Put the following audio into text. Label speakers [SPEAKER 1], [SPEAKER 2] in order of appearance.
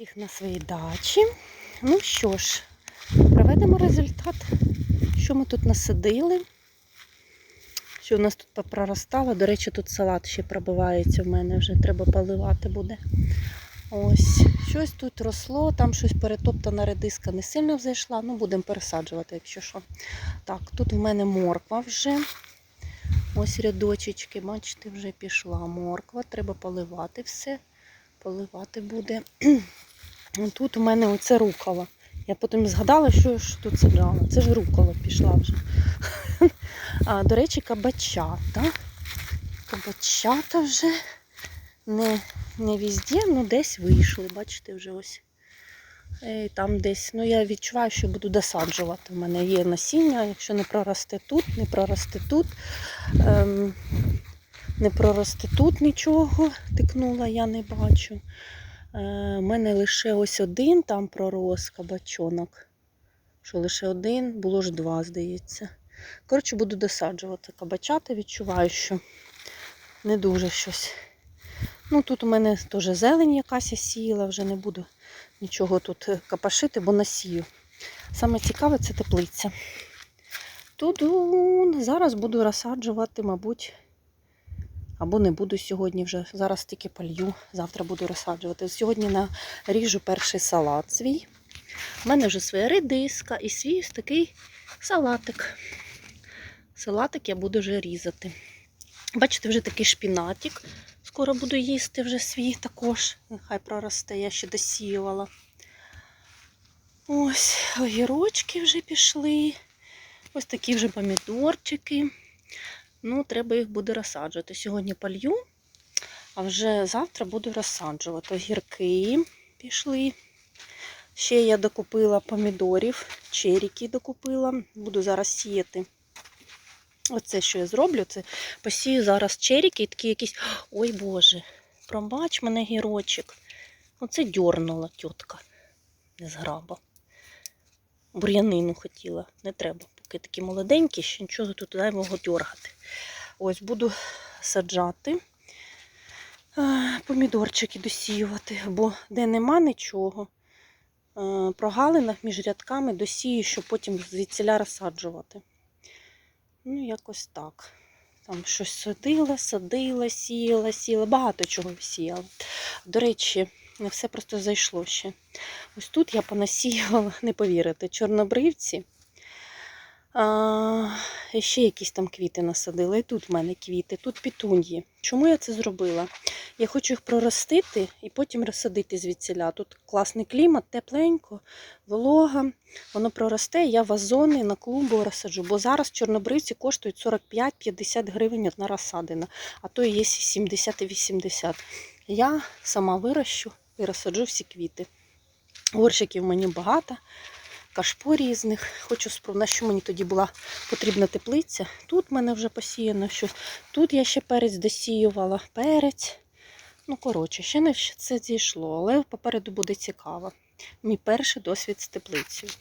[SPEAKER 1] всіх на своїй дачі. Ну що ж, проведемо результат, що ми тут насадили. Що у нас тут попроростало. До речі, тут салат ще пробивається в мене, вже треба поливати буде. Ось, щось тут росло, там щось перетоптана редиска не сильно взайшла. Ну, будемо пересаджувати, якщо що. Так, тут в мене морква вже. Ось рядочечки, бачите, вже пішла морква. Треба поливати все. Поливати буде. Тут у мене оце рукола. Я потім згадала, що ж тут саджала. Це ж рукола пішла вже. А, до речі, кабачата. Кабачата вже не, не везде, ну десь вийшли. Бачите, вже ось. І там десь, ну я відчуваю, що буду досаджувати. У мене є насіння, якщо не проросте тут, не проросте тут. Ем, не проросте тут нічого, тикнула, я не бачу. У мене лише ось один там пророс кабачонок. Що лише один, було ж два, здається. Коротше, буду досаджувати кабачати, відчуваю, що не дуже щось. Ну, тут у мене теж зелень якась я сіяла, вже не буду нічого тут е, капашити, бо насію. Саме цікаве це теплиця. Тут зараз буду розсаджувати, мабуть, або не буду сьогодні вже. Зараз тільки полью, завтра буду розсаджувати. Сьогодні наріжу перший салат свій. У мене вже своя редиска і свій ось такий салатик. Салатик я буду вже різати. Бачите, вже такий шпінатик. Скоро буду їсти вже свій також. Нехай проросте, я ще досіювала. Ось огірочки вже пішли. Ось такі вже помідорчики. Ну, треба їх буде розсаджувати. Сьогодні полью, а вже завтра буду розсаджувати. Огірки пішли. Ще я докупила помідорів, черіки докупила. Буду зараз сіяти. Оце, що я зроблю, це посію зараз черіки і такі якісь. Ой Боже, пробач мене гірочок. Оце дьорнула тітка. Не зграба. Бур'янину хотіла. Не треба. Поки такі молоденькі, ще нічого тут зайвого дьоргати. Ось буду саджати помідорчики досіювати, бо де нема нічого, прогалинах між рядками досію, щоб потім звідсіля розсаджувати. Ну, якось так. Там щось садила, садила, сіяла, сіяла, багато чого сіяла. До речі, все просто зайшло ще. Ось тут я понасіяла, не повірите, чорнобривці. А, ще якісь там квіти насадила. І тут в мене квіти, тут пітуньї. Чому я це зробила? Я хочу їх проростити і потім розсадити звідсіля. Тут класний клімат, тепленько, волога. Воно проросте, я вазони на клумбу розсаджу. Бо зараз чорнобривці коштують 45-50 гривень одна розсадина, а то є 70 і 80. Я сама вирощу і розсаджу всі квіти. Горщиків мені багато кашпо різних. Хочу спробувати, на що мені тоді була потрібна теплиця. Тут в мене вже посіяно щось. Тут я ще перець досіювала. Перець. Ну, коротше, ще не все це зійшло, але попереду буде цікаво. Мій перший досвід з теплицею.